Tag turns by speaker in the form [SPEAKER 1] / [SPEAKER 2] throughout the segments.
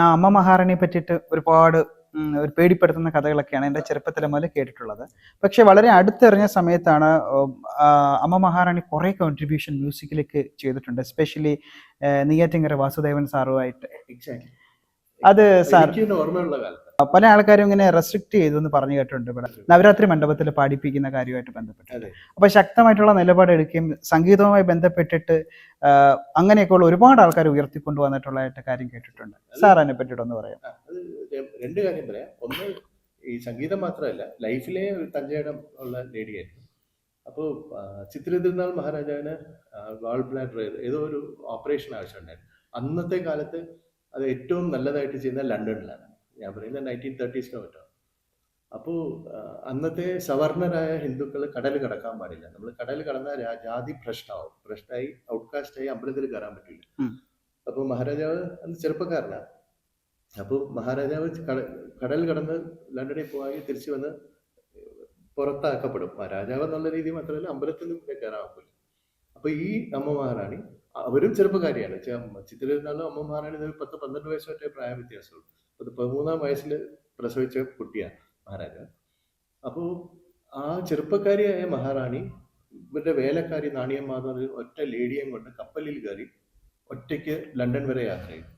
[SPEAKER 1] ആ അമ്മ മഹാറാണിയെ പറ്റിയിട്ട് ഒരുപാട് ഒരു പേടിപ്പെടുത്തുന്ന കഥകളൊക്കെയാണ് എന്റെ ചെറുപ്പത്തിലെ മുതൽ കേട്ടിട്ടുള്ളത്. പക്ഷെ വളരെ അടുത്തെറിഞ്ഞ സമയത്താണ് അമ്മ മഹാറാണി കുറേ കോൺട്രിബ്യൂഷൻ മ്യൂസിക്കിലേക്ക് ചെയ്തിട്ടുണ്ട്. എസ്പെഷ്യലി നെയ്യാറ്റിങ്കര വാസുദേവൻ സാറുമായിട്ട്. അത് സാർ
[SPEAKER 2] ഓർമ്മയുള്ള കാലത്ത്
[SPEAKER 1] പല ആൾക്കാരും ഇങ്ങനെ റെസ്ട്രിക്ട് ചെയ്തു എന്ന് പറഞ്ഞു കേട്ടിട്ടുണ്ട് ഇവിടെ. നവരാത്രി മണ്ഡപത്തിൽ പാടിപ്പിക്കുന്ന കാര്യമായിട്ട് ബന്ധപ്പെട്ട്. അപ്പൊ ശക്തമായിട്ടുള്ള നിലപാട് എടുക്കുകയും സംഗീതവുമായി ബന്ധപ്പെട്ടിട്ട് അങ്ങനെയൊക്കെയുള്ള ഒരുപാട് ആൾക്കാർ ഉയർത്തിക്കൊണ്ടു വന്നിട്ടുള്ളതായിട്ട് കാര്യം കേട്ടിട്ടുണ്ട്. സാർ അതിനെ പറ്റിയിട്ടൊന്ന് പറയാം
[SPEAKER 2] രണ്ട് കാര്യം പറയാം. ഒന്ന് ഈ സംഗീതം മാത്രമല്ല ലൈഫിലെ ഒരു തഞ്ചയിടം ഉള്ള ലേഡിയായിരുന്നു. അപ്പോൾ ചിത്ര തിരുനാൾ മഹാരാജാവിന് വാൾ ബ്ലാഡർ ഏതോ ഒരു ഓപ്പറേഷൻ ആവശ്യമുണ്ടായിരുന്നു അന്നത്തെ കാലത്ത് അത് ഏറ്റവും നല്ലതായിട്ട് ചെയ്യുന്നത് ലണ്ടനിലാണ്. ഞാൻ പറയുന്നത് നയന്റീൻ തേർട്ടീസിനോ മറ്റോ അപ്പോൾ അന്നത്തെ സവർണരായ ഹിന്ദുക്കൾ കടൽ കടക്കാൻ പാടില്ല. നമ്മൾ കടൽ കടന്നാൽ ജാതി ഭ്രഷ്ടാവും ഭ്രഷ്ടായി ഔട്ട്കാസ്റ്റായി അമ്പലത്തിൽ കയറാൻ പറ്റില്ല. അപ്പോൾ മഹാരാജാവ് അന്ന് ചെറുപ്പക്കാരനാണ്. അപ്പോൾ മഹാരാജാവ് കട- കടൽ കടന്ന് ലണ്ടനിൽ പോയി തിരിച്ചു വന്ന് പുറത്താക്കപ്പെടും. മഹാരാജാവ് രാജാവ് എന്നുള്ള രീതി മാത്രമല്ല അമ്പലത്തിൽ നിന്ന് പിന്നെ കയറാൻ ഒക്കില്ല. അപ്പൊ ഈ അമ്മ മഹാറാണി അവരും ചെറുപ്പക്കാരിയാണ്. ചിത്രനാളും അമ്മ മഹാറാണി പത്ത് പന്ത്രണ്ട് വയസ്സ് വരെ പ്രായ വ്യത്യാസമുള്ളൂ അത് പതിമൂന്നാം വയസ്സിൽ പ്രസവിച്ച കുട്ടിയാണ് മഹാരാജ. അപ്പോൾ ആ ചെറുപ്പക്കാരിയായ മഹാറാണി ഇവരുടെ വേലക്കാരി നാണിയമ്മ ഒറ്റ ലേഡിയും കൊണ്ട് കപ്പലിൽ കയറി ഒറ്റയ്ക്ക് ലണ്ടൻ വരെ യാത്ര ചെയ്തു.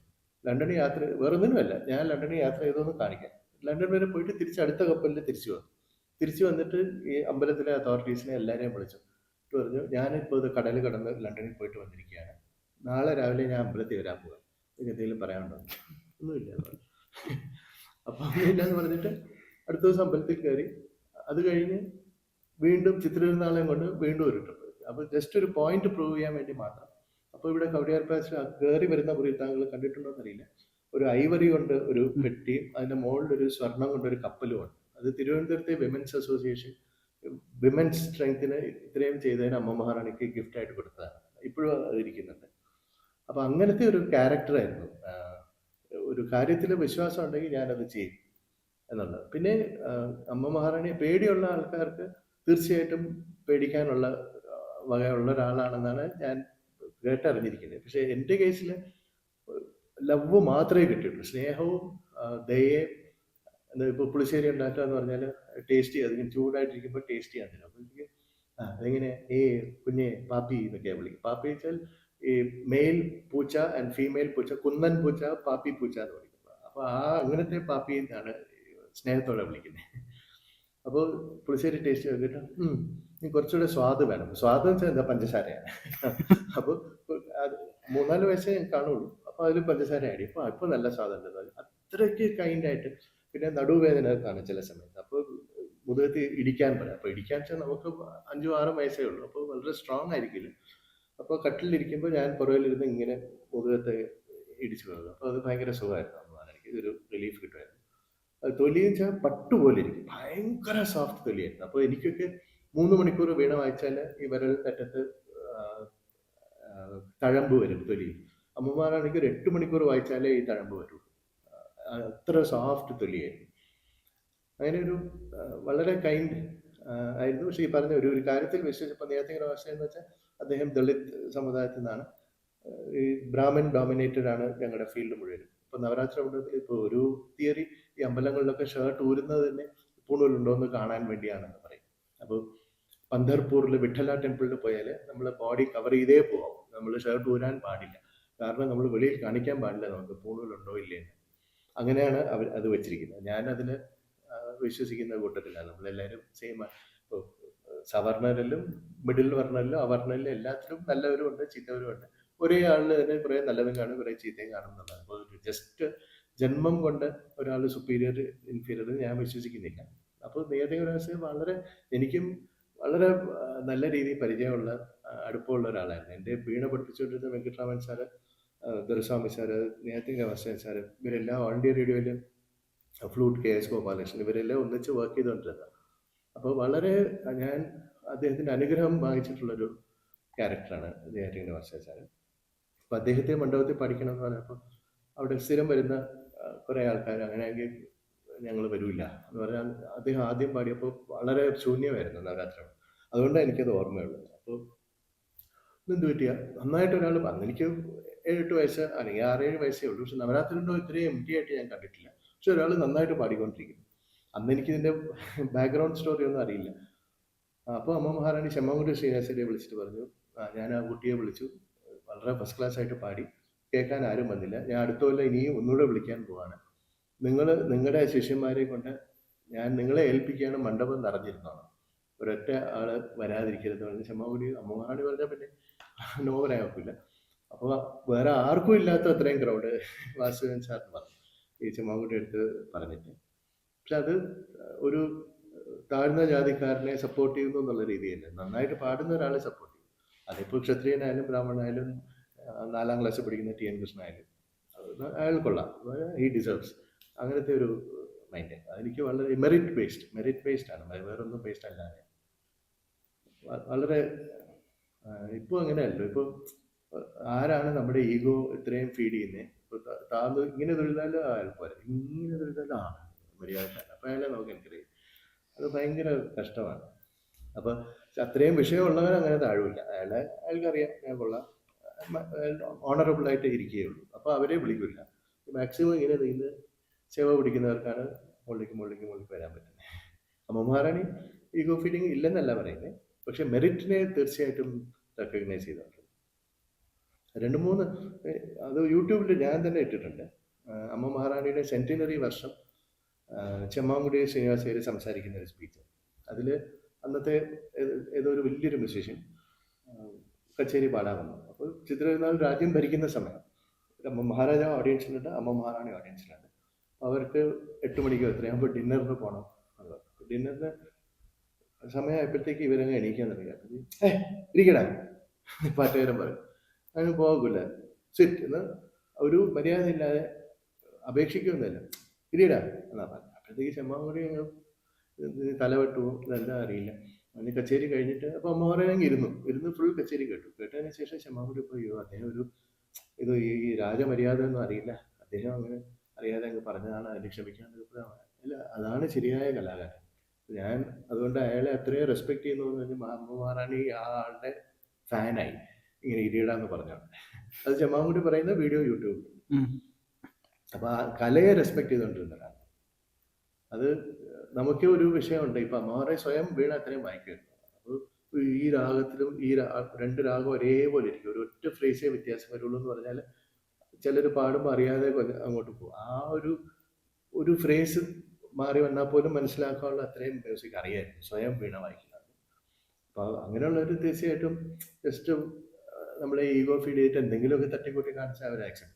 [SPEAKER 2] ലണ്ടനിൽ യാത്ര വേറൊന്നിനുമല്ല ഞാൻ ലണ്ടനിൽ യാത്ര ചെയ്തോന്ന് കാണിക്കാം. ലണ്ടൻ വരെ പോയിട്ട് തിരിച്ച് അടുത്ത കപ്പലിൽ തിരിച്ചു വന്നു. തിരിച്ചു വന്നിട്ട് ഈ അമ്പലത്തിലെ അതോറിറ്റീസിനെ എല്ലാവരെയും വിളിച്ചു. പറഞ്ഞു ഞാനിപ്പോൾ ഇത് കടൽ കടന്ന് ലണ്ടനിൽ പോയിട്ട് വന്നിരിക്കുകയാണ്. നാളെ രാവിലെ ഞാൻ അമ്പലത്തിൽ വരാൻ പോകാം എന്തെങ്കിലും പറയാനുണ്ടോ? ഒന്നുമില്ല. അപ്പം പറഞ്ഞിട്ട് അടുത്ത ദിവസം അമ്പലത്തിൽ കയറി. അത് കഴിഞ്ഞ് വീണ്ടും ചിത്രനാളെയും കൊണ്ട് വീണ്ടും ഒരു ട്രിപ്പ് അപ്പൊ ജസ്റ്റ് ഒരു പോയിന്റ് പ്രൂവ് ചെയ്യാൻ വേണ്ടി മാത്രം. അപ്പൊ ഇവിടെ കവടിയാർ പാസ് കയറി വരുന്ന മുറിയിൽ താങ്കൾ കണ്ടിട്ടുണ്ടോ എന്നറിയില്ല. ഒരു ഐവറി കൊണ്ട് ഒരു പെട്ടി അതിന്റെ മുകളിൽ ഒരു സ്വർണം കൊണ്ട് ഒരു കപ്പലും ഉണ്ട്. അത് തിരുവനന്തപുരത്തെ വിമൻസ് അസോസിയേഷൻ വിമൻസ് സ്ട്രെങ്തിന് ഇത്രയും ചെയ്തതിന് അമ്മ മഹാറാണിക്ക് ഗിഫ്റ്റ് ആയിട്ട് കൊടുത്തതാണ്. ഇപ്പോഴും ഇരിക്കുന്നുണ്ട്. അപ്പൊ അങ്ങനത്തെ ഒരു ക്യാരക്ടറായിരുന്നു ഒരു കാര്യത്തിൽ വിശ്വാസം ഉണ്ടെങ്കിൽ ഞാനത് ചെയ്യും എന്നുള്ളത്. പിന്നെ അമ്മ മഹാറാണിയെ പേടിയുള്ള ആൾക്കാർക്ക് തീർച്ചയായിട്ടും പേടിക്കാനുള്ള വകയുള്ള ഒരാളാണെന്നാണ് ഞാൻ കേട്ടറിഞ്ഞിരിക്കുന്നത്. പക്ഷേ എന്റെ കേസിൽ ലവ് മാത്രമേ കിട്ടിയുള്ളൂ. സ്നേഹവും ദയയും എന്താ ഇപ്പോൾ പുളിശ്ശേരി ഉണ്ടാക്കുക എന്ന് പറഞ്ഞാൽ ടേസ്റ്റി അതിങ്ങനെ ചൂടായിട്ടിരിക്കുമ്പോൾ ടേസ്റ്റി തരും അപ്പോൾ എനിക്ക് ആ അതെങ്ങനെ ഏ കുഞ്ഞെ പാപ്പി എന്നൊക്കെയാണ് വിളിക്കും പാപ്പി വെച്ചാൽ ഈ മെയിൽ പൂച്ച ആൻഡ് ഫീമെയിൽ പൂച്ച കുന്നൻ പൂച്ച പാപ്പി പൂച്ച എന്ന് പറയുന്നത് അപ്പോൾ ആ അങ്ങനത്തെ പാപ്പി എന്നാണ് സ്നേഹത്തോടെ വിളിക്കുന്നത്. അപ്പോൾ പുളിശ്ശേരി ടേസ്റ്റ് ഉം, ഇനി കുറച്ചുകൂടെ സ്വാദ് വേണം. സ്വാദ് വെച്ചാൽ എന്താ? പഞ്ചസാരയാണ്. അപ്പോൾ മൂന്നാൽ വയസ്സേ കാണുള്ളൂ. അപ്പോൾ അതിൽ പഞ്ചസാര ആടി അപ്പോൾ ഇപ്പോൾ നല്ല സ്വാദുണ്ട് അത്രയ്ക്ക് കൈൻഡായിട്ട് പിന്നെ നടുവേദന കാണും ചില സമയത്ത്. അപ്പോൾ മുതുകത്ത് ഇടിക്കാൻ പറയാം. അപ്പോൾ ഇടിക്കാൻ വെച്ചാൽ നമുക്ക് അഞ്ചും ആറും വയസ്സേ ഉള്ളൂ. അപ്പോൾ വളരെ സ്ട്രോങ് ആയിരിക്കില്ല. അപ്പോൾ കട്ടിലിരിക്കുമ്പോൾ ഞാൻ പുറകിലിരുന്ന് ഇങ്ങനെ മുഖത്ത് ഇടിച്ചു പോകുന്നത് അപ്പോൾ അത് ഭയങ്കര സുഖമായിരുന്നു. അന്ന് എനിക്ക് ഇതൊരു റിലീഫ് കിട്ടുമായിരുന്നു. അത് തൊലി വെച്ചാൽ പട്ടുപോലെ ഇരിക്കും. ഭയങ്കര സോഫ്റ്റ് തൊലിയായിരുന്നു. അപ്പോൾ എനിക്കൊക്കെ മൂന്ന് മണിക്കൂർ വീണ വായിച്ചാൽ ഈ വിരൽ ആ, തഴമ്പ് വരും തൊലി. അമ്മമാരാണെങ്കിൽ ഒരു എട്ട് മണിക്കൂർ വായിച്ചാലേ ഈ തഴമ്പ് വരുള്ളൂ അത്ര സോഫ്റ്റ് തൊലിയായിരുന്നു. അങ്ങനെ ഒരു വളരെ കൈൻഡ് ആയിരുന്നു. പക്ഷേ ഈ പറഞ്ഞ ഒരു ഒരു കാര്യത്തിൽ വിശ്വസിച്ചപ്പോൾ നേരത്തെ ഭാഷ എന്ന് വെച്ചാൽ അദ്ദേഹം ദളിത് സമുദായത്തിൽ നിന്നാണ് ഈ ബ്രാഹ്മൺ ഡോമിനേറ്റഡ് ആണ് ഞങ്ങളുടെ ഫീൽഡ് മുഴുവനും. ഇപ്പൊ നവരാത്രി അവിടെ ഇപ്പൊ ഒരു തിയറി ഈ അമ്പലങ്ങളിലൊക്കെ ഷർട്ട് ഊരുന്നത് തന്നെ പൂണൂലുണ്ടോയെന്ന് കാണാൻ വേണ്ടിയാണെന്ന് പറയും. അപ്പോൾ പന്തർപൂറിൽ വിഠല ടെമ്പിളിൽ പോയാൽ നമ്മൾ ബോഡി കവർ ചെയ്തേ പോവാം. നമ്മൾ ഷർട്ട് ഊരാൻ പാടില്ല. കാരണം നമ്മൾ വെളിയിൽ കാണിക്കാൻ പാടില്ല നമുക്ക് പൂണൂലുണ്ടോ ഇല്ലേന്ന്. അങ്ങനെയാണ് അവർ അത് വെച്ചിരിക്കുന്നത്. ഞാൻ അതിൽ വിശ്വസിക്കുന്ന കൂട്ടത്തിലാണ്. നമ്മളെല്ലാവരും സെയിം ഇപ്പോൾ സവർണരിലും മിഡിൽ വർണരിലും അവർണരിലും എല്ലാത്തിലും നല്ലവരും ഉണ്ട് ചീത്തവരും ഉണ്ട്. ഒരേ ആളിന് തന്നെ കുറേ നല്ലതും കാണും കുറേ ചീത്തയും കാണും എന്നുള്ളത് അപ്പോൾ ജസ്റ്റ് ജന്മം കൊണ്ട് ഒരാൾ സുപ്പീരിയർ ഇൻഫീരിയർ ഞാൻ വിശ്വസിക്കുന്നില്ല. അപ്പോൾ നിയതികരാശി വളരെ എനിക്കും വളരെ നല്ല രീതിയിൽ പരിചയമുള്ള അടുപ്പമുള്ള ഒരാളായിരുന്നു. എന്റെ വീണ പഠിപ്പിച്ചുകൊണ്ടിരുന്ന വെങ്കട്ടരാമൻ സാറ് ദുരസ്വാമി സാറ് നേരത്തെ വാസൻ സാറ് ഇവരെല്ലാം ഓൾ ഇന്ത്യ റേഡിയോയിൽ ഫ്ലൂട്ട് കെ എസ് ഗോപാലകൃഷ്ണൻ ഇവരെല്ലാം ഒന്നിച്ച് വർക്ക് ചെയ്തുകൊണ്ടിരുന്നത് അപ്പോൾ വളരെ ഞാൻ അദ്ദേഹത്തിന്റെ അനുഗ്രഹം വാങ്ങിച്ചിട്ടുള്ളൊരു ക്യാരക്ടറാണ് നെയ്യാറ്റിങ്കര വർഷാചാരൻ അപ്പോൾ അദ്ദേഹത്തെ മണ്ഡപത്തിൽ പഠിക്കണം എന്ന് പറഞ്ഞപ്പോൾ അവിടെ സ്ഥിരം വരുന്ന കുറേ ആൾക്കാർ അങ്ങനെയെങ്കിൽ ഞങ്ങൾ വരില്ല എന്ന് പറഞ്ഞാൽ അദ്ദേഹം ആദ്യം പാടിയപ്പോൾ വളരെ ശൂന്യമായിരുന്നു നവരാത്രി. അതുകൊണ്ടാണ് എനിക്കത് ഓർമ്മയുള്ളത്. അപ്പോൾ എന്ത് പറ്റിയ? നന്നായിട്ട് ഒരാൾ പറഞ്ഞു എനിക്ക് ഏഴെട്ട് വയസ്സ് അല്ലെങ്കിൽ ആറേഴ് വയസ്സേ ഉള്ളൂ. പക്ഷെ നവരാത്രിയുടെ ഇത്രയും എം ടി ആയിട്ട് ഞാൻ കണ്ടിട്ടില്ല. പക്ഷെ ഒരാൾ നന്നായിട്ട് പാടിക്കൊണ്ടിരിക്കുന്നു. അന്ന് എനിക്ക് ഇതിന്റെ ബാക്ക്ഗ്രൗണ്ട് സ്റ്റോറി ഒന്നും അറിയില്ല. അപ്പോൾ അമ്മ മഹാറാണി ചെമ്മൻകുടി ശ്രീനിവാസരെ വിളിച്ചിട്ട് പറഞ്ഞു. "ആ, ഞാൻ ആ കുട്ടിയെ വിളിച്ചു. വളരെ ഫസ്റ്റ് ക്ലാസ് ആയിട്ട് പാടി. കേൾക്കാൻ ആരും വന്നില്ല. ഞാൻ അടുത്ത കൊല്ലം ഇനിയും ഒന്നുകൂടെ വിളിക്കാൻ പോവാണ്. നിങ്ങൾ നിങ്ങളുടെ ശിഷ്യന്മാരെ കൊണ്ട് ഞാൻ നിങ്ങളെ ഏൽപ്പിക്കുകയാണ് മണ്ഡപം നിറഞ്ഞിരുന്നോണം ഒരൊറ്റ ആൾ വരാതിരിക്കരുത് പറഞ്ഞ് ചെമ്മൻകുടി അമ്മ മഹാറാണി പറഞ്ഞാൽ പിന്നെ നോവനാക്കില്ല അപ്പോൾ വേറെ ആർക്കും ഇല്ലാത്ത അത്രയും ക്രൗഡ് വാസുദേവൻ സാറിന് പറഞ്ഞു. ഈ ചെമ്മാങ്കുട്ടി എടുത്ത് പറഞ്ഞിട്ട്. പക്ഷെ അത് ഒരു താഴ്ന്ന ജാതിക്കാരനെ സപ്പോർട്ട് ചെയ്യുന്നു എന്നുള്ള രീതിയിൽ നന്നായിട്ട് പാടുന്ന ഒരാളെ സപ്പോർട്ട് ചെയ്യും. അതിപ്പോൾ ക്ഷത്രിയനായാലും ബ്രാഹ്മണനായാലും നാലാം ക്ലാസ്സിൽ പഠിക്കുന്ന ടി എൻ കൃഷ്ണനായാലും അയാൾ കൊള്ളാം. ഹി ഡിസേർവ്സ് അങ്ങനത്തെ ഒരു മൈൻഡ് അതെനിക്ക് വളരെ മെറിറ്റ് ബേസ്ഡ് മെറിറ്റ് ബേസ്ഡ് ആണ്. വേറൊന്നും ബേസ്ഡ് അല്ലാതെ വളരെ ഇപ്പോൾ അങ്ങനെയല്ലോ. ഇപ്പോൾ ആരാണ് നമ്മുടെ ഈഗോ ഇത്രയും ഫീഡ് ചെയ്യുന്നത് ഇപ്പോൾ താന്ന് ഇങ്ങനെ തൊഴിലാലും പോരെ. ഇങ്ങനെ തൊഴിലാലും ആ മര്യാദക്കാരൻ അപ്പം അയാളെ നമുക്ക് എനിക്കറിയാം അത് ഭയങ്കര കഷ്ടമാണ്. അപ്പം അത്രയും വിഷയമുള്ളവർ അങ്ങനെ താഴുമില്ല അയാളെ അയാൾക്കറിയാം. ഞാൻ കൊള്ളാം. ഓണറബിൾ ആയിട്ട് ഇരിക്കുകയുള്ളൂ. അപ്പോൾ അവരെ വിളിക്കില്ല. മാക്സിമം ഇങ്ങനെ നീന്ത് ചെവ പിടിക്കുന്നവർക്കാണ് മുള്ളിക്ക് മുള്ളിക്ക് മുള്ളിക്ക് വരാൻ പറ്റുന്നത്. അമ്മമാരാണി ഈഗോ ഫീലിംഗ് ഇല്ലെന്നല്ല പറയുന്നത് പക്ഷെ മെറിറ്റിനെ തീർച്ചയായിട്ടും റെക്കഗ്നൈസ് ചെയ്തിട്ടുണ്ട് രണ്ട് മൂന്ന് അത് യൂട്യൂബിൽ ഞാൻ തന്നെ ഇട്ടിട്ടുണ്ട്. അമ്മ മഹാറാണിയുടെ സെന്റിനറി വർഷം ചെമ്മാങ്കുടി ശ്രീനിവാസേര് സംസാരിക്കുന്ന ഒരു സ്പീച്ച് അതിൽ അന്നത്തെ ഏത്- ഒരു വലിയൊരു മ്യൂസീഷ്യൻ കച്ചേരി പാടാൻ വന്നു അപ്പോൾ ചിത്രനാൾ രാജ്യം ഭരിക്കുന്ന സമയം മഹാരാജാവ് ഓഡിയൻസിലുണ്ട് അമ്മ മഹാറാണി ഓഡിയൻസിലുണ്ട് അവർക്ക് എട്ട് മണിക്കോ എത്രയാകുമ്പോൾ ഡിന്നറിന് പോകണം എന്നുള്ളത്. ഡിന്നറിന് സമയമായപ്പോഴത്തേക്ക് ഇവരങ്ങ് എണീക്കാൻ തുടങ്ങി. ഏ ഇരിക്കടാ. പാട്ടുകാരൻ പറയും അതിന് പോകില്ല സിറ്റ് എന്ന് ഒരു മര്യാദ ഇല്ലാതെ ഇരിയടാ എന്നാ പറഞ്ഞു. അപ്പോഴത്തേക്ക് ചെമ്മാവൂരി അങ്ങ് ഇത് തലവെട്ടു ഇതെന്താ അറിയില്ല. അതിന് കച്ചേരി കഴിഞ്ഞിട്ട് അപ്പൊ അമ്മ പറയുകയാണെങ്കിൽ ഇരുന്നു. ഇരുന്ന് ഫുൾ കച്ചേരി കേട്ടു. കേട്ടതിന് ശേഷം ചെമ്മാവൂരി പോയി "അയ്യോ, അദ്ദേഹം ഒരു ഇത് ഈ രാജമര്യാദ ഒന്നും അറിയില്ല. അദ്ദേഹം അങ്ങനെ അറിയാതെ അങ്ങ് പറഞ്ഞതാണ്. അതിന് ക്ഷമിക്കാൻ അല്ല അതാണ് ശരിയായ കലാകാരൻ. ഞാൻ അതുകൊണ്ട് അയാളെ അത്രയും റെസ്പെക്ട് ചെയ്യുന്നു പറഞ്ഞാൽ മഹാറാണി ആ ആളുടെ ഫാനായി ഇങ്ങനെ ഇരിയിടാന്ന് പറഞ്ഞാണ്. അത് ചെമ്മാൻകുട്ടി പറയുന്ന വീഡിയോ യൂട്യൂബിൽ.
[SPEAKER 1] ഉം.
[SPEAKER 2] അപ്പൊ ആ കലയെ റെസ്പെക്ട് ചെയ്തുകൊണ്ടിരുന്നതാണ് അത് നമുക്ക് ഒരു വിഷയമുണ്ട്. ഇപ്പൊ അമ്മമാരെ സ്വയം വീണ അത്രയും വായിക്കുമായിരുന്നു അപ്പോൾ ഈ രാഗത്തിലും ഈ രണ്ട് രാഗം ഒരേപോലെ ഇരിക്കും. ഒരു ഒറ്റ ഫ്രേസേ വ്യത്യാസം വരുള്ളൂ എന്ന് പറഞ്ഞാൽ ചിലർ പാടുമ്പോൾ അറിയാതെ അങ്ങോട്ട് പോകും. ആ ഒരു ഒരു ഫ്രേസ് മാറി വന്നാൽ പോലും മനസ്സിലാക്കാനുള്ള അത്രയും മ്യൂസിക് അറിയായിരുന്നു. സ്വയം വീണ വായിക്കുന്നത്. അപ്പോൾ ഒരു തീർച്ചയായിട്ടും ജസ്റ്റ് നമ്മളെ ഈഗോ ഫീഡ് ചെയ്തിട്ട് എന്തെങ്കിലുമൊക്കെ തട്ടിക്കൂട്ടി കാണിച്ചാൽ അവർ ആക്സെപ്റ്റ്